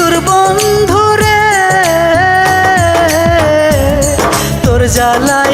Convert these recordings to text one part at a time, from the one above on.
তোর বন্ধুরে তোর জ্বালায়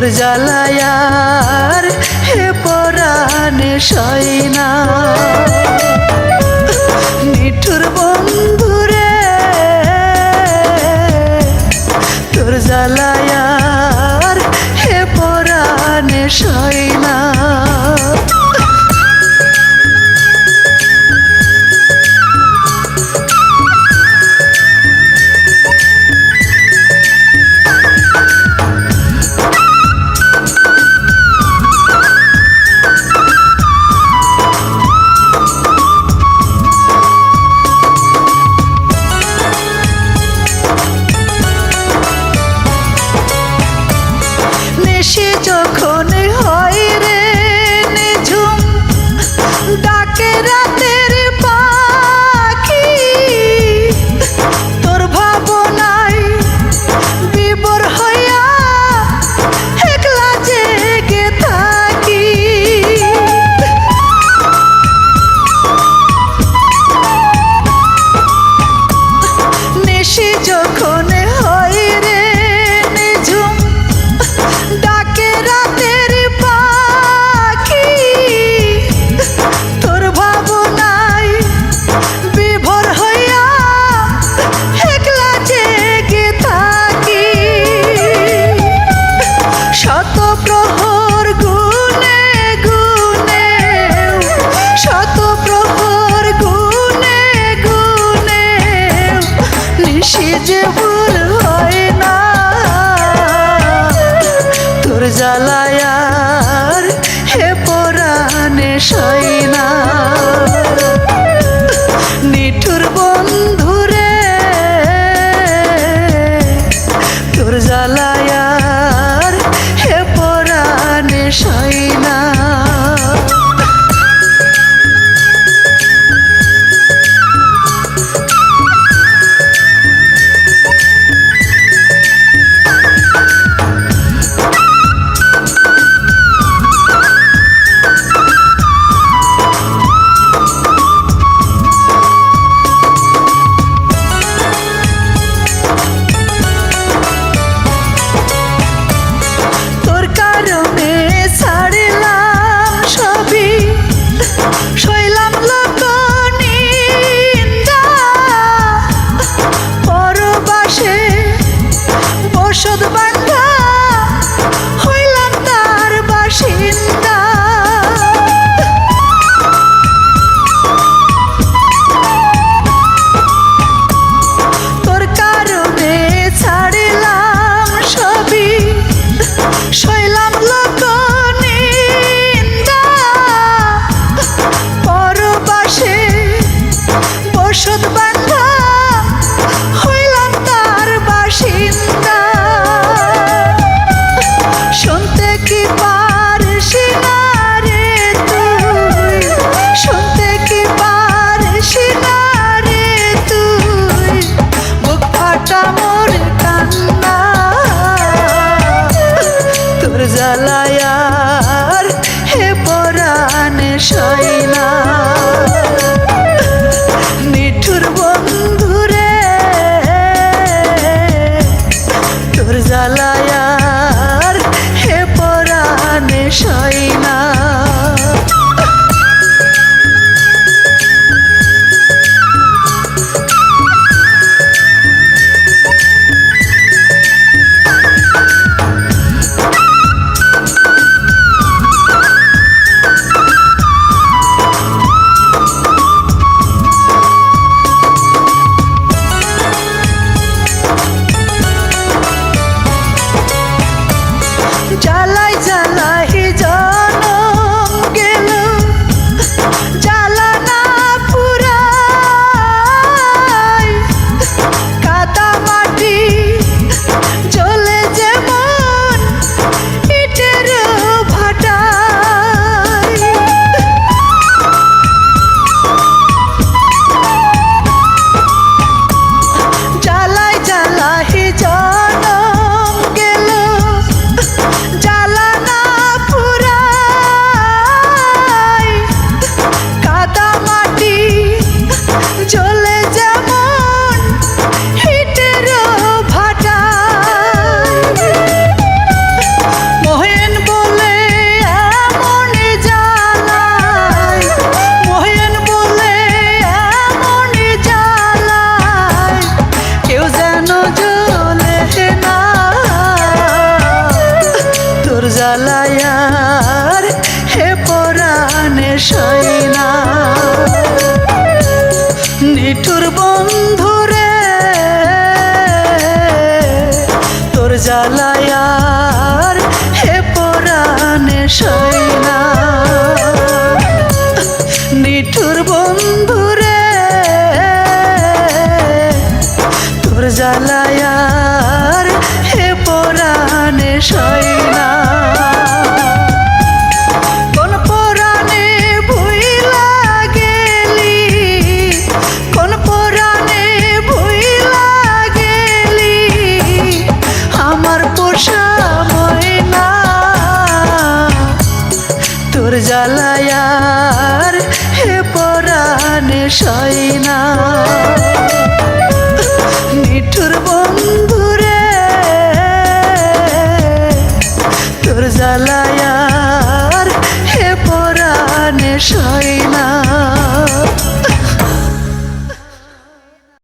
তোর জ্বালায়ার হে পরাণে সয়না Cause shine. জালায়ার হে পরাণে সাইনা নিঠুর বন্ধু রে, তোর জালায়ার হে পরাণে সাইনা নিঠুর বন্ধু রে, তোর জালায় জ্বালায়ার হে পরাণে সয়না